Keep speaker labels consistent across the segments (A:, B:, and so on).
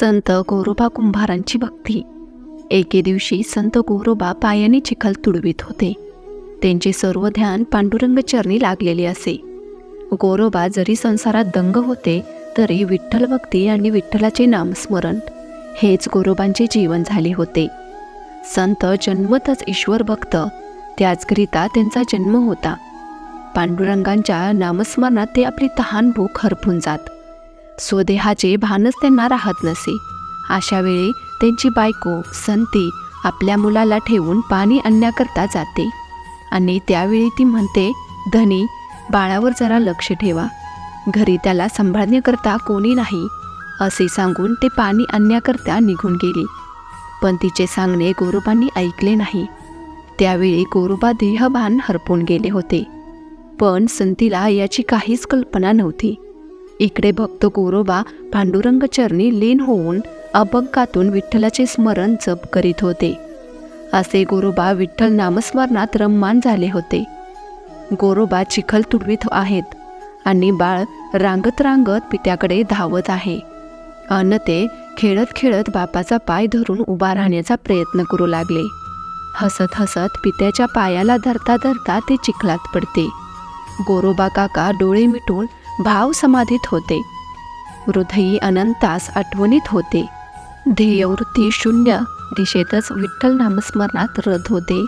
A: संत गोरोबा कुंभारांची भक्ती. एके दिवशी संत गोरोबा पायाने चिखल तुडवीत होते. त्यांचे सर्व ध्यान पांडुरंग चरणी लागलेले असे. गोरोबा जरी संसारात दंग होते तरी विठ्ठल भक्ती आणि विठ्ठलाचे नामस्मरण हेच गोरोबांचे जीवन झाले होते. संत जन्मतच ईश्वर भक्त त्याचकरिता त्यांचा जन्म होता. पांडुरंगांच्या नामस्मरणात ते आपली तहान भूक हरपून जात. स्वदेहाचे भानच त्यांना राहत नसे. अशा वेळी त्यांची बायको संती आपल्या मुलाला ठेवून पाणी आणण्याकरता जाते. आणि त्यावेळी ती म्हणते धनी बाळावर जरा लक्ष ठेवा. घरी त्याला सांभाळण्याकरता कोणी नाही. असे सांगून ते पाणी आणण्याकरता निघून गेली. पण तिचे सांगणे गोरोबांनी ऐकले नाही. त्यावेळी गोरोबा देहभान हरपून गेले होते. पण संतीला याची काहीच कल्पना नव्हती. इकडे भक्त गोरोबा पांडुरंग चरणी लीन होऊन अभंगातून विठ्ठलाचे स्मरण जप करीत होते. असे गोरोबा विठ्ठल नामस्मरणात रममान झाले होते. गोरोबा चिखल तुडवीत आहेत आणि बाळ रांगत रांगत पित्याकडे धावत आहे. अन ते खेळत खेळत बापाचा पाय धरून उभा राहण्याचा प्रयत्न करू लागले. हसत हसत पित्याच्या पायाला धरता धरता ते चिखलात पडते. गोरोबा काका डोळे मिटून भाव समाधीत होते. हृदयी अनंतास आठवणीत होते. ध्येयवृत्ती शून्य दिशेतच विठ्ठल नामस्मरणात रथ होते.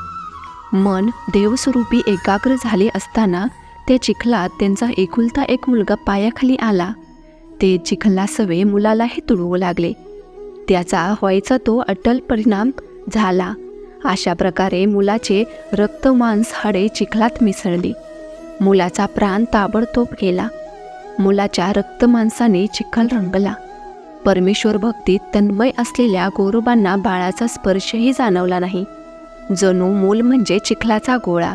A: मन देवस्वरूपी एकाग्र झाले असताना त्या चिखलात त्यांचा एकुलता एक मुलगा पायाखाली आला. ते चिखलासवे मुलालाही तुडवू लागले. त्याचा व्हायचा तो अटल परिणाम झाला. अशा प्रकारे मुलाचे रक्त मांस हाडे चिखलात मिसळली. मुलाचा प्राण ताबडतोब गेला. मुलाच्या रक्तमांसाने चिखल रंगला. परमेश्वर भक्तीत तन्मय असलेल्या गोरोबांना बाळाचा स्पर्शही जाणवला नाही. जणू मूल म्हणजे चिखलाचा गोळा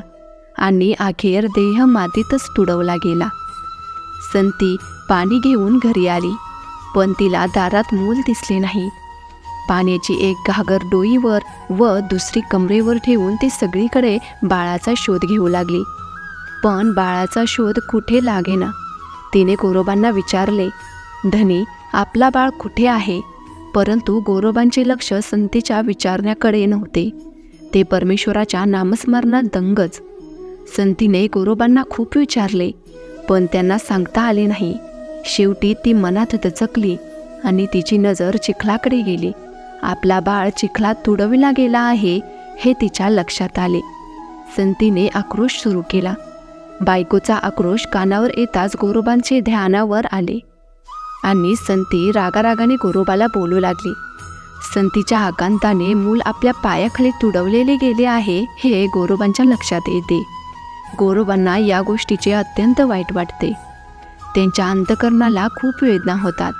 A: आणि अखेर देह मातीतच तुडवला गेला. संती पाणी घेऊन घरी आली पण तिला दारात मूल दिसले नाही. पाण्याची एक घागर डोईवर व दुसरी कमरेवर ठेवून ती सगळीकडे बाळाचा शोध घेऊ लागली. पण बाळाचा शोध कुठे लागेना? तिने गोरोबांना विचारले धनी आपला बाळ कुठे आहे? परंतु गोरोबांचे लक्ष संतीच्या विचारण्याकडे नव्हते. ते परमेश्वराच्या नामस्मरणात दंगच. संतीने गोरोबांना खूप विचारले पण त्यांना सांगता आले नाही. शेवटी ती मनात दचकली आणि तिची नजर चिखलाकडे गेली. आपला बाळ चिखलात तुडविला गेला आहे हे तिच्या लक्षात आले. संतीने आक्रोश सुरू केला. बायकोचा आक्रोश कानावर येताच गोरोबांचे ध्यानावर आले. आणि संती रागारागाने गोरोबाला बोलू लागली. संतीच्या आकांताने मूल आपल्या पायाखाली तुडवलेले गेले आहे हे गोरोबांच्या लक्षात येते. गोरोबांना या गोष्टीचे अत्यंत वाईट वाटते. त्यांच्या अंतकरणाला खूप वेदना होतात.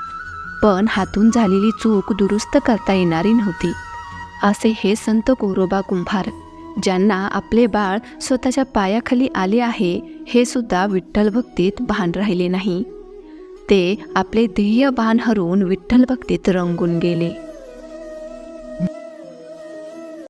A: पण हातून झालेली चूक दुरुस्त करता येणारी नव्हती. असे हे संत गोरोबा कुंभार ज्यांना आपले बाळ स्वतःच्या पायाखाली आले आहे हे सुद्धा विठ्ठल भक्तीत भान राहिले नाही. ते आपले ध्येय भान हरवून विठ्ठल भक्तीत रंगून गेले.